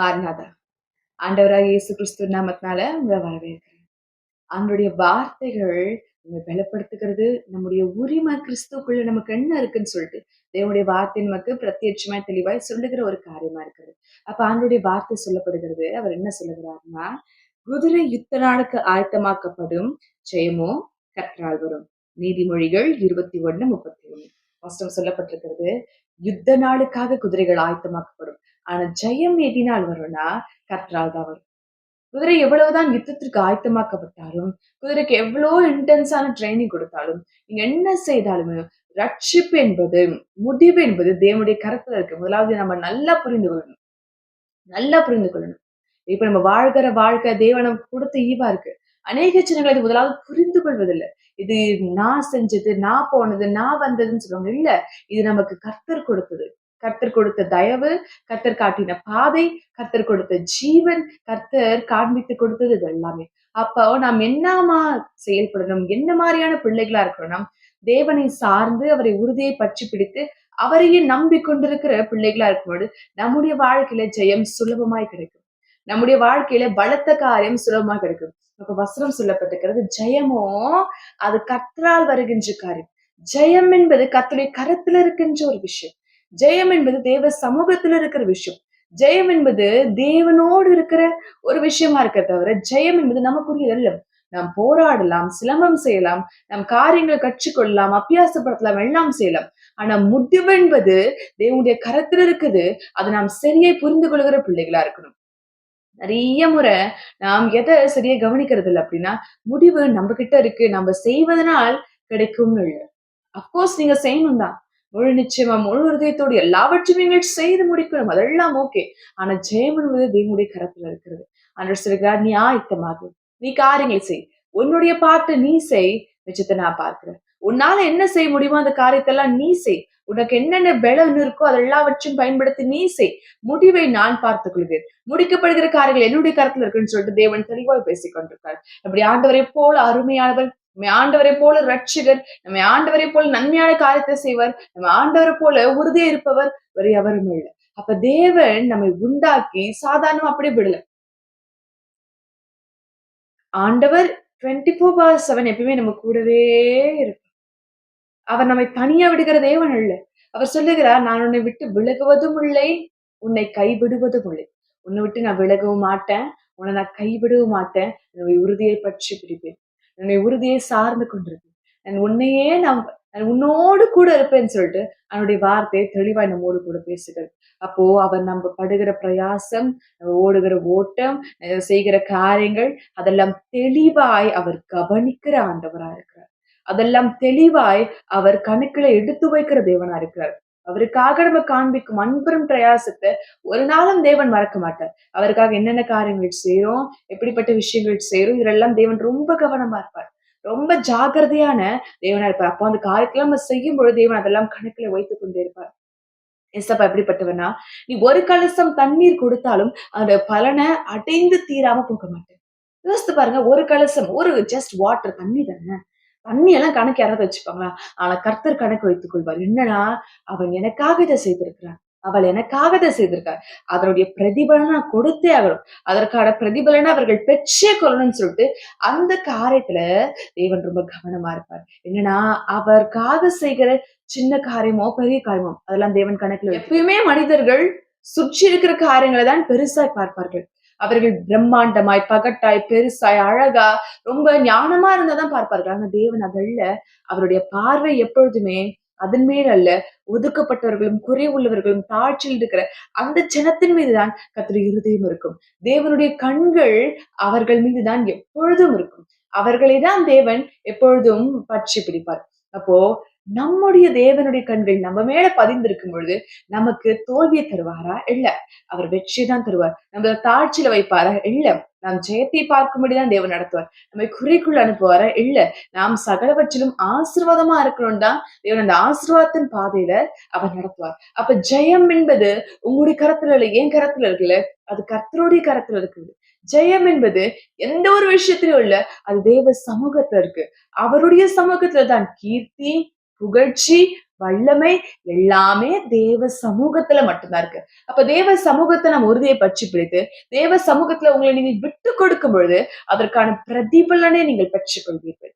மாறினாதா? ஆண்டவராக இயேசு கிறிஸ்து நாமத்தினால உங்களை வரவேற்கிறேன். அவனுடைய வார்த்தைகள் நம்மை பலப்படுத்துகிறது. நம்முடைய உரிமை கிறிஸ்துக்குள்ள நமக்கு என்ன இருக்குன்னு சொல்லிட்டு தேவனுடைய வார்த்தை நமக்கு பிரத்யட்சமா தெளிவாய் சொல்லுகிற ஒரு காரியமா இருக்கிறது. அப்ப ஆண்டுடைய வார்த்தை சொல்லப்படுகிறது. அவர் என்ன சொல்லுகிறாருன்னா குதிரை யுத்த நாளுக்கு ஆயத்தமாக்கப்படும் ஜெயமோ கற்றால் வரும். நீதிமொழிகள் இருபத்தி ஒண்ணு முப்பத்தி ஒண்ணு வாஸ்தவம் சொல்லப்பட்டிருக்கிறது. யுத்த நாளுக்காக குதிரைகள் ஆயத்தமாக்கப்படும். ஆனா ஜெயம் ஏட்டினால் வரும்னா கற்றால் தான் வரும். குதிரை எவ்வளவுதான் யுத்தத்திற்கு ஆயத்தமாக்கப்பட்டாலும் குதிரைக்கு எவ்வளோ இன்டென்ஸான ட்ரைனிங் கொடுத்தாலும் நீங்க என்ன செய்தாலுமே ரட்சிப்பு என்பது முடிவு என்பது தேவனுடைய கருத்துல இருக்கு. முதலாவது நம்ம நல்லா புரிந்து கொள்ளணும். நல்லா புரிந்து கொள்ளணும். இப்ப நம்ம வாழ்கிற வாழ்க்கை தேவனம் கொடுத்த ஈவா இருக்கு. அநேக சின்னங்களை இது முதலாவது புரிந்து கொள்வதில்லை. இது நான் செஞ்சது நான் போனது நான் வந்ததுன்னு சொல்லுவாங்க. இல்ல இது நமக்கு கர்த்தர் கொடுத்தது. கர்த்தர் கொடுத்த தயவு கர்த்தர் காட்டின பாதை கர்த்தர் கொடுத்த ஜீவன் கர்த்தர் காண்பித்து கொடுத்தது இது எல்லாமே அப்போ நாம் என்னமா செயல்படணும்? என்ன மாதிரியான பிள்ளைகளா இருக்கணும்? தேவனை சார்ந்து அவரை உறுதியை பற்றி பிடித்து அவரையே நம்பி கொண்டிருக்கிற பிள்ளைகளா இருக்கும்போது நம்முடைய வாழ்க்கையில ஜெயம் சுலபமாய் கிடைக்கும். நம்முடைய வாழ்க்கையில பலத்த காரியம் சுலபமா கிடைக்கும். இப்ப வஸ்திரம் சொல்லப்பட்டிருக்கிறது ஜெயமோ அது கற்றால் வருகின்ற காரியம். ஜெயம் என்பது கத்துடைய கரத்துல இருக்கின்ற ஒரு விஷயம். ஜெயம் என்பது தேவ சமூகத்துல இருக்கிற விஷயம். ஜெயம் என்பது தேவனோடு இருக்கிற ஒரு விஷயமா இருக்க தவிர ஜெயம் என்பது நமக்குரியதல்ல நாம் போராடலாம் சிலம்பம் செய்யலாம் நம் காரியங்களை கற்றுக்கொள்ளலாம் அபியாசப்படுத்தலாம் எல்லாம் செய்யலாம். ஆனா முடிவு என்பது தேவனுடைய கரத்துல இருக்குது. அதை நாம் சரியை புரிந்து கொள்கிற பிள்ளைகளா இருக்கணும். நிறைய முறை நாம் எதை சரியா கவனிக்கிறது இல்லை அப்படின்னா முடிவு நம்ம கிட்ட இருக்கு. நம்ம செய்வதனால் கிடைக்கும்னு இல்லை. அப்கோர்ஸ் நீங்க செய்யணும் தான் முழு நிச்சயமா முழு ஹிருதயத்தோடு எல்லாவற்றையும் நீங்கள் செய்து முடிக்கணும். அதெல்லாம் ஓகே ஆனா ஜெயம் என்பது தேவனுடைய கரத்துல இருக்கிறது. அன்று சொல்கிறார் நீ ஆயத்தமாகு. நீ காரியங்களை செய். உன்னுடைய பாட்டு நீ செய். மிச்சத்தை நான் பார்க்கிறேன். உன்னால என்ன செய்ய முடியுமோ அந்த காரியத்தெல்லாம் நீ செய். உனக்கு என்னென்ன பலம் இருக்கோ அதெல்லாவற்றையும் பயன்படுத்தி நீ செய். முடிவை நான் பார்த்துக் கொள்கிறேன் முடிக்கப்படுகிற காரியங்கள் என்னுடைய கருத்துல இருக்குன்னு சொல்லிட்டு தேவன் தெளிவாக பேசிக் கொண்டிருக்கார் அப்படி ஆண்டவரை போல அருமையானவர் நம்மை ஆண்டவரை போல ரட்சிகர் நம்மை ஆண்டவரை போல நன்மையான காரியத்தை செய்வார் நம்ம ஆண்டவரை போல உறுதியா இருப்பவர் வேறு எவரும் இல்லை அப்ப தேவன் நம்மை உண்டாக்கி சாதாரணம் அப்படியே விடல. ஆண்டவர் டுவெண்ட்டி ஃபோர் பார் செவன் எப்பயுமே நம்ம கூடவே இருக்கும் அவர் நம்மை தனியா விடுகிற தேவன் இல்லை அவர் சொல்லுகிறார் நான் உன்னை விட்டு விலகுவதும் இல்லை உன்னை கைவிடுவதும் இல்லை. உன்னை விட்டு நான் விலகவும் மாட்டேன் உன்னை நான் கைவிடவும் மாட்டேன் என்னுடைய உறுதியை பற்றி பிடிப்பேன். என்னுடைய உறுதியை சார்ந்து கொண்டிருப்பேன் நான் உன்னையே நான் உன்னோடு கூட இருப்பேன்னு சொல்லிட்டு அவனுடைய வார்த்தையை தெளிவாக நம்மோடு கூட பேசுகிறது. அப்போ அவர் நம்ம படுகிற பிரயாசம் ஓடுகிற ஓட்டம் செய்கிற காரியங்கள் அதெல்லாம் தெளிவாய் அவர் கவனிக்கிற ஆண்டவராக இருக்கிறார். அதெல்லாம் தெளிவாய் அவர் கணக்கில் எடுத்து வைக்கிற தேவனா இருக்கிறார். அவருக்காக நம்ம காண்பிக்கும் அன்பரும் பிரயாசத்தை ஒரு நாளும் தேவன் மறக்க மாட்டார். அவருக்காக என்னென்ன காரியங்கள் செய்யறோம் எப்படிப்பட்ட விஷயங்கள் செய்யறோம் இதெல்லாம் தேவன் ரொம்ப கவனமா இருப்பார். ரொம்ப ஜாகிரதையான தேவனா இருப்பார். அப்போ அந்த காரியத்தெல்லாம் நம்ம செய்யும் பொழுது தேவன் அதெல்லாம் கணக்குல வைத்துக் கொண்டே இருப்பார். எஸ்அப்பா எப்படிப்பட்டவனா? நீ ஒரு கலசம் தண்ணீர் கொடுத்தாலும் அந்த பலனை அடைந்து தீராம போக மாட்டேன். யோசித்து பாருங்க ஒரு கலசம் ஒரு ஜஸ்ட் வாட்டர் தண்ணி தானே? தண்ணி எல்லாம் கணக்கு யாராவது வச்சுப்பாங்களா ஆனா கர்த்தர் கணக்கு வைத்துக் கொள்வார். என்னன்னா அவன் எனக்காக இதை செய்திருக்கிறான் அவள் எனக்காக இதை செய்திருக்காள். அதனுடைய பிரதிபலனை கொடுத்தே ஆகணும். அதற்கான பிரதிபலனை அவர்கள் பெற்றே கொள்ளணும்னு சொல்லிட்டு அந்த காரியத்துல தேவன் ரொம்ப கவனமா இருப்பார். என்னன்னா அவருக்காக செய்கிற சின்ன காரியமோ பெரிய காரியமோ அதெல்லாம் தேவன் கணக்குல எப்பயுமே மனிதர்கள் சுற்றி இருக்கிற காரியங்களை தான் பெருசாய் பார்ப்பார்கள். அவர்கள் பிரம்மாண்டமாய் பகட்டாய் பெருசாய் அழகா ரொம்ப ஞானமா இருந்தாதான் பார்ப்பார்கள். ஆனா தேவன் அதல்ல. அவருடைய பார்வை எப்பொழுதுமே அதன் மேல் அல்ல. ஒதுக்கப்பட்டவர்களும் குறை உள்ளவர்களும் தாழ்ச்சியில் இருக்கிற அந்த ஜனத்தின் மீதுதான் கத்திரி இருதயம் இருக்கும். தேவனுடைய கண்கள் அவர்கள் மீதுதான் எப்பொழுதும் இருக்கும். அவர்களை தான் தேவன் எப்பொழுதும் பற்றி பிடிப்பார். அப்போ நம்முடைய தேவனுடைய கண்கள் நம்ம மேல பதிந்திருக்கும் பொழுது நமக்கு தோல்வியை தருவாரா? இல்ல. அவர் வெற்றி தான் தருவார். நம்ம தாழ்ச்சியில வைப்பாரா? இல்ல. நாம் ஜெயத்தை பார்க்கும்படிதான் தேவன் நடத்துவார். நம்மை குறிக்குள் அனுப்புவாரா? இல்ல. நாம் சகலவற்றிலும் ஆசிர்வாதமா இருக்கணும் தான் தேவன் அந்த ஆசிர்வாதத்தின் பாதையில அவர் நடத்துவார். அப்ப ஜெயம் என்பது உங்களுடைய கரத்துல இல்ல ஏன் கரத்துல இருக்குல்ல? அது கர்த்தருடைய கரத்துல இருக்குது. ஜெயம் என்பது எந்த ஒரு விஷயத்திலும் இல்ல அது தேவ சமூகத்துல இருக்கு. அவருடைய சமூகத்துல தான் கீர்த்தி புகழ்ச்சி வல்லமை எல்லாமே தேவ சமூகத்துல மட்டும்தான் இருக்கு. அப்ப தேவ சமூகத்தை நம்ம உறுதியை பற்றி பிடித்து தேவ சமூகத்துல உங்களை நீங்கள் விட்டு கொடுக்கும் பொழுது அதற்கான பிரதிபலனை நீங்கள் பெற்றுக்கொள்வீர்கள்.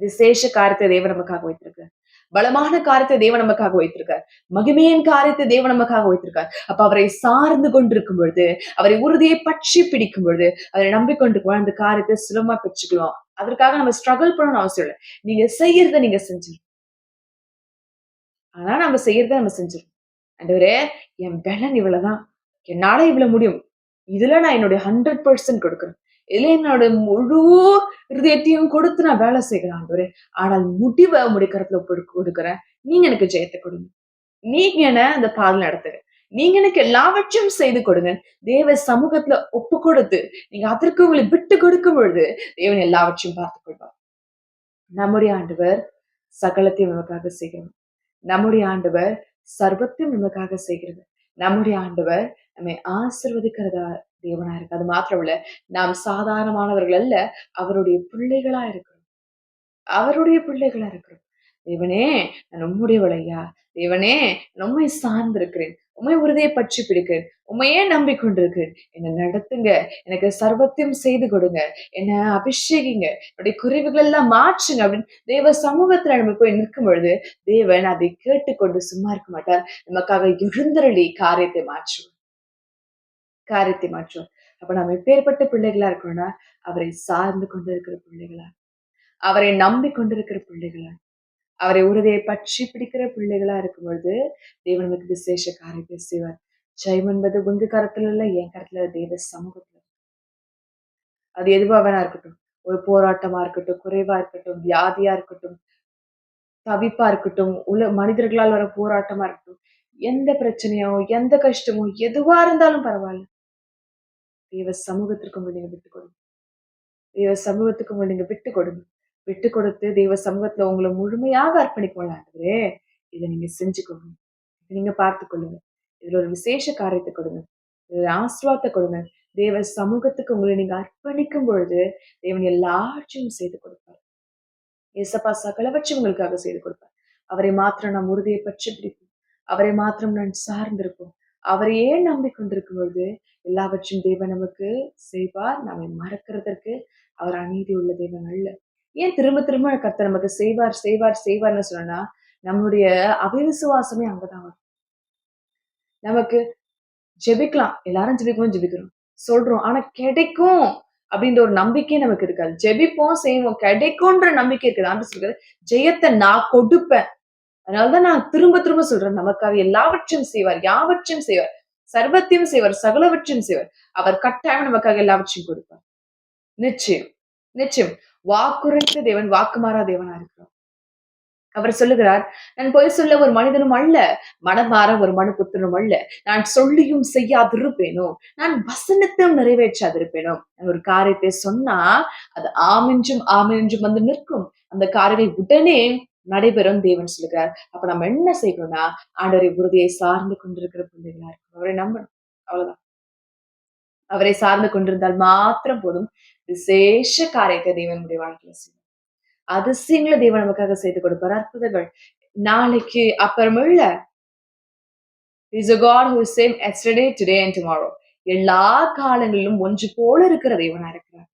விசேஷ காரியத்தை தேவ நமக்காக வைத்திருக்கு பலமான காரியத்தை தேவன் நமக்காக வைத்திருக்கார். மகிமையின் காரியத்தை தேவன் நமக்காக வைத்திருக்கார். அப்ப அவரை சார்ந்து கொண்டிருக்கும் பொழுது அவரை உறுதியை பற்றி பிடிக்கும் பொழுது அவரை நம்பிக்கொண்டு அந்த காரியத்தை சுலமா பெற்றுக்கலாம் அதற்காக நம்ம ஸ்ட்ரகிள் பண்ணணும்னு அவசியம் இல்லை. நீங்க செய்யறத நீங்க செஞ்சிடும் ஆனா நம்ம செய்யறத நம்ம செஞ்சிடும் அண்டவரே என் பலன் இவ்வளவுதான். என்னால இவ்வளவு முடியும். இதுல நான் என்னுடைய ஹண்ட்ரட் பர்சன்ட் கொடுக்குறேன். இதுல என்னோட முழு ஹிருதயத்தையும் கொடுத்து நான் வேலை செய்கிறேன் ஆண்டவரே. ஆனால் முடிவை முடிக்கிறதுல கொடுக்குறேன். நீங்க எனக்கு ஜெயத்தை கொடுங்க. நீங்க என்ன அந்த பால் நடத்துங்க. நீங்க எனக்கு எல்லாவற்றையும் செய்து கொடுங்க. தேவ சமூகத்துல ஒப்பு கொடுத்து நீங்க அதற்கு உங்களை விட்டு கொடுக்கும் பொழுது தேவன் எல்லாவற்றையும் பார்த்துக் கொள்வார். நம்முடைய ஆண்டவர் சகலத்தையும் நமக்காக செய்கிறோம் நம்முடைய ஆண்டவர் சர்வத்தையும் நமக்காக செய்கிறது. நம்முடைய ஆண்டவர் நம்மை ஆசிர்வதிக்கிறதா தேவனா இருக்கு. அது மாத்திரம் இல்ல நாம் சாதாரணமானவர்கள் அல்ல அவருடைய பிள்ளைகளா இருக்கிறோம். அவருடைய பிள்ளைகளா இருக்கிறோம். தேவனே நான் உம்முடையவள் ஐயா. தேவனே நம்மை சார்ந்திருக்கிறேன். உண்மை உறுதியை பற்றி பிடிக்கிறேன் உண்மையே நம்பிக்கொண்டிருக்கு. என்னை நடத்துங்க. எனக்கு சர்வத்தையும் செய்து கொடுங்க. என்ன அபிஷேகிங்க. என்னுடைய குறைவுகள் எல்லாம் மாற்றுங்க அப்படின்னு தேவ சமூகத்துல நம்ம போய் நிற்கும் பொழுது தேவன் அதை கேட்டுக்கொண்டு சும்மா இருக்க மாட்டார். நமக்காக எழுந்தருளி காரியத்தை மாற்றுவோம் காரியத்தை மாற்றுவோம் அப்ப நம்ம எப்பேற்பட்ட பிள்ளைகளா இருக்கணும்னா அவரை சார்ந்து கொண்டிருக்கிற பிள்ளைகளா அவரை நம்பி கொண்டிருக்கிற பிள்ளைகளா அவரை உறுதியை பற்றி பிடிக்கிற பிள்ளைகளா இருக்கும் பொழுது தேவன் நமக்கு விசேஷ காரியத்தை செய்வார். ஜெயம் என்பது உங்க கரத்துல இல்ல என் கரத்துல தேவ சமூகத்துல. அது எதுவா வேணா இருக்கட்டும். ஒரு போராட்டமா இருக்கட்டும் குறைவா இருக்கட்டும் வியாதியா இருக்கட்டும் தவிப்பா இருக்கட்டும் உல மனிதர்களால் வர போராட்டமா இருக்கட்டும் எந்த பிரச்சனையோ எந்த கஷ்டமோ எதுவா இருந்தாலும் பரவாயில்ல. தேவ சமூகத்திற்கு உங்களை நீங்க விட்டு கொடுங்க. தேவ சமூகத்துக்கு உங்களை நீங்க விட்டு கொடுங்க. விட்டு கொடுத்து தெய்வ சமூகத்துல உங்களை முழுமையாக அர்ப்பணிக்கொள்ளாண்டவரே இதை நீங்க செஞ்சுக்கோங்க. இதை நீங்க பார்த்து கொள்ளுங்க. இதுல ஒரு விசேஷ காரியத்தை கொடுங்க. இதுல ஆசிர்வாதத்தை கொடுங்க. தேவ சமூகத்துக்கு உங்களை நீங்க அர்ப்பணிக்கும் பொழுது தேவன் எல்லாற்றையும் செய்து கொடுப்பார். ஏசப்பா சகலவற்றை உங்களுக்காக செய்து கொடுப்பார். அவரை மாத்திரம் நாம் உறுதியை பற்றி பிடிப்போம். அவரை மாத்திரம் நான் சார்ந்திருப்போம். அவரையே நம்பிக்கொண்டிருக்கும் பொழுது எல்லாவற்றையும் தேவன் நமக்கு செய்வார். நம்மை மறக்கிறதற்கு அவர் அநீதி உள்ள தேவன் அல்ல. ஏன் திரும்ப திரும்ப கத்த நமக்கு செய்வார் செய்வார் செய்வார்னு சொன்னா நம்மளுடைய அவிவிசுவாசமே அங்கதான் வரும். நமக்கு ஜெபிக்கலாம் எல்லாரும் ஜெபிக்கணும் ஜெபிக்கிறோம். சொல்றோம் ஆனா கிடைக்கும் அப்படின்ற ஒரு நம்பிக்கை நமக்கு இருக்காது. ஜெபிப்போம் செய்வோம் கிடைக்கும்ன்ற நம்பிக்கை இருக்குது. ஆண்டு சொல்றது ஜெயத்தை நான் கொடுப்பேன். அதனாலதான் நான் திரும்ப திரும்ப சொல்றேன் நமக்காக எல்லாவற்றையும் செய்வார் யாவற்றையும் செய்வார் சர்வத்தையும் செய்வார் சகலவற்றையும் செய்வார். அவர் கட்டாயம் நமக்காக எல்லாவற்றையும் கொடுப்பார். நிச்சயம் நிச்சயம். வாக்குரைத்த தேவன் வாக்குமாறா தேவனா இருக்கிறார். அவர் சொல்லுகிறார் நான் பொய் சொல்ல ஒரு மனிதனும் அல்ல மனமாற ஒரு மனு புத்தனும் அல்ல. நான் சொல்லியும் செய்யாதிருப்பேனோ? நான் வசனத்தையும் நிறைவேற்றாதிருப்பேனோ? ஒரு காரியத்தை சொன்னா அது ஆமென்றும் ஆமென்றும் வந்து நிற்கும். அந்த காரியங்கள் உடனே நடைபெறும் தேவன் சொல்லுகிறார். அப்ப நம்ம என்ன செய்யணும்னா ஆண்டவரை உறுதியை சார்ந்து கொண்டிருக்கிற பிள்ளைகளா இருக்கும் அவரை நம்பணும். அவ்வளவுதான். அவரை சார்ந்து கொண்டிருந்தால் மாத்திரம் போதும். விசேஷ காரியத்தை தேவனுடைய வாழ்க்கையில செய்யும் அதிசயங்களை தேவன் நமக்காக செய்து கொடுப்பார். அற்புதங்கள். நாளைக்கு அப்புறமுள்ள is a God who same yesterday today and tomorrow எல்லா காலங்களிலும் ஒன்று போல இருக்கிற தேவனா இருக்கிறார்.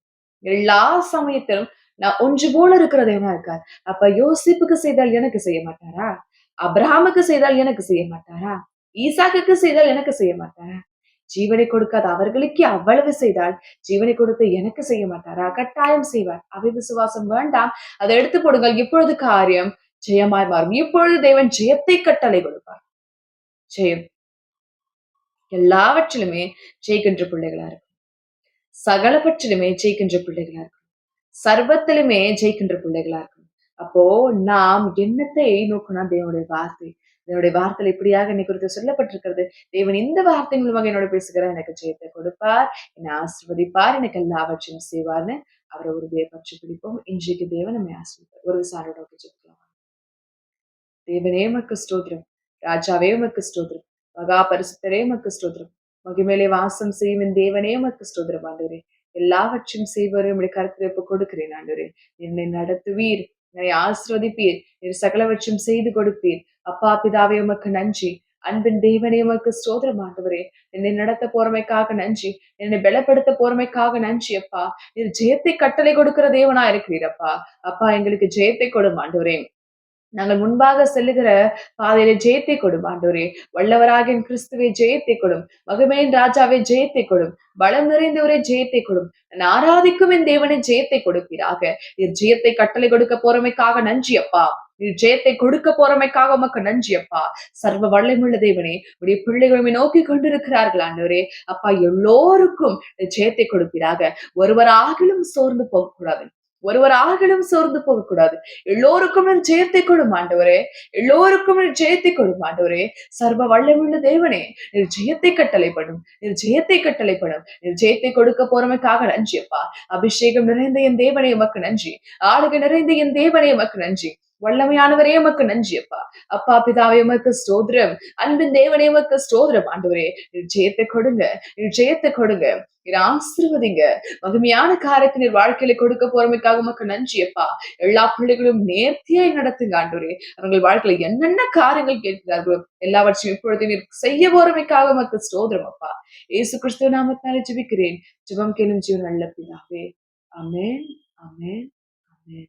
எல்லா சமயத்திலும் நான் ஒன்று போல இருக்கிற தேவனா இருக்கார். அப்ப யோசிப்புக்கு செய்தால் எனக்கு செய்ய மாட்டாரா? அப்ரஹாமுக்கு செய்தால் எனக்கு செய்ய மாட்டாரா? ஈசாக்குக்கு செய்தால் எனக்கு செய்ய மாட்டாரா? ஜீவனை கொடுக்காத அவர்களுக்கே அவ்வளவு செய்தால் ஜீவனை கொடுத்து எனக்கு செய்ய மாட்டாரா? கட்டாயம் செய்வார். அவை விசுவாசம் வேண்டாம். அதை எடுத்து போடுங்கள். இப்பொழுது காரியம் ஜெயமாய் மாறும். இப்பொழுது தேவன் ஜெயத்தை கட்டளை கொடுப்பார். ஜெயம். எல்லாவற்றிலுமே ஜெயிக்கின்ற பிள்ளைகளா இருக்கும். சகலவற்றிலுமே ஜெயிக்கின்ற பிள்ளைகளா இருக்கும். சர்வத்திலுமே ஜெயிக்கின்ற பிள்ளைகளா இருக்கும். அப்போ நாம் என்னத்தை நோக்கணும்? தேவனுடைய வார்த்தை. என்னுடைய வார்த்தையில் இப்படியாக என்னை குறித்து சொல்லப்பட்டிருக்கிறது. தேவன் இந்த வார்த்தை மூலமாக என்னோட பேசுகிறார். எனக்கு ஜெயத்தை கொடுப்பார். என்னை ஆசிர்வதிப்பார். எனக்கு எல்லாவற்றையும் செய்வார்னு அவரை உறுதியை பற்றி பிடிப்போம். இன்றைக்கு தேவன் நம்மை ஆசிர்வார் ஒரு சாரோட ஜெபிக்கலாம். தேவனே மக்கு ஸ்தோத்திரம். ராஜாவே மக்கு ஸ்தோத்திரம். மகா பரிசுத்தரே மக்கு ஸ்தோத்திரம். மகிமேலே வாசம் செய்யும் தேவனே மக்கு ஸ்தோத்திரம். ஆண்டவரே எல்லாவற்றையும் செய்வரும் கருத்து கொடுக்கிறேன். ஆண்டவரே என்னை நடத்துவீர். என்னை ஆசிர்வதிப்பீர். நீர் சகலவற்றம் செய்து கொடுப்பீர். அப்பா பிதாவே உமக்கு நன்றி. அன்பின் தேவனே உமக்கு ஸ்தோத்திரம் ஆண்டவரே. என்னை நடத்த போறமைக்காக நன்றி. என்னை பலப்படுத்த போறமைக்காக நன்றி அப்பா. நீர் ஜெயத்தை கட்டளை கொடுக்கிற தேவனா இருக்கிறீரப்பா அப்பா எங்களுக்கு ஜெயத்தை கொடும் ஆண்டவரே. நாங்கள் முன்பாக செல்லுகிற பாதையில ஜெயத்தை கொடும் ஆண்டோரே வல்லவராகின் கிறிஸ்துவை ஜெயத்தை கொடும் மகிமையின் ராஜாவை ஜெயத்தை கொடும் பலம் நிறைந்தவரே ஜெயத்தை கொடும் நான் ஆராதிக்கும் என் தேவனை ஜெயத்தை கொடுப்பீராக. நீர் ஜெயத்தை கட்டளை கொடுக்க போறமைக்காக நன்றி அப்பா. நீர் ஜெயத்தை கொடுக்க போறமைக்காக உமக்கு நன்றி அப்பா. சர்வ வல்லமுள்ள தேவனே உடைய பிள்ளைகளுமே நோக்கி கொண்டிருக்கிறார்கள் ஆண்டவரே. அப்பா எல்லோருக்கும் ஜெயத்தை கொடுப்பீராக. ஒருவராகிலும் சோர்ந்து போகக்கூடாது ஒருவராகிலும் சோர்ந்து போகக்கூடாது. எல்லோருக்கும் நீர் ஜெயத்தை கொடும் ஆண்டவரே. எல்லோருக்கும் நீர் ஜெயத்தை கொடும் ஆண்டவரே. சர்வ வல்லமுள்ள தேவனே நீர் ஜெயத்தை கட்டளைப்படும் நீர் ஜெயத்தை கட்டளைப்படும். நீர் ஜெயத்தை கொடுக்க போறமைக்காக நன்றி அப்பா. அபிஷேகம் நிறைந்த என் தேவனே எமக்கு நன்றி. ஆளுகை நிறைந்த என் தேவனே எமக்கு நன்றி. வல்லமையானவரே உமக்கு நன்றி அப்பா. அப்பா பிதாவே உமக்கு ஸ்தோத்திரம். அன்பின் தேவனே உமக்கு ஸ்தோத்திரம். ஆண்டவரே ஜெயத்தை கொடுங்க. நீர் ஜெயத்தை கொடுங்க ஆசிர்வதிங்க. மகிமையான காரியத்தை நீர் வாழ்க்கையில கொடுக்க போறமைக்காக உமக்கு நன்றி அப்பா. எல்லா பிள்ளைகளும் நேர்த்தியாய் நடத்துங்க ஆண்டவரே. அவர்கள் வாழ்க்கையில என்னென்ன காரியங்கள் கேட்கிறார்களோ எல்லாவற்றையும் இப்பொழுது நீர் செய்ய போறமைக்காக உமக்கு ஸ்தோத்திரம் அப்பா. ஏசு கிறிஸ்துவ நாமத்தாலே ஜெபிக்கிறேன். ஜெபம் கேளும் ஜீவன் நல்ல பிதாவே. அமேன் அமேன் அமேன்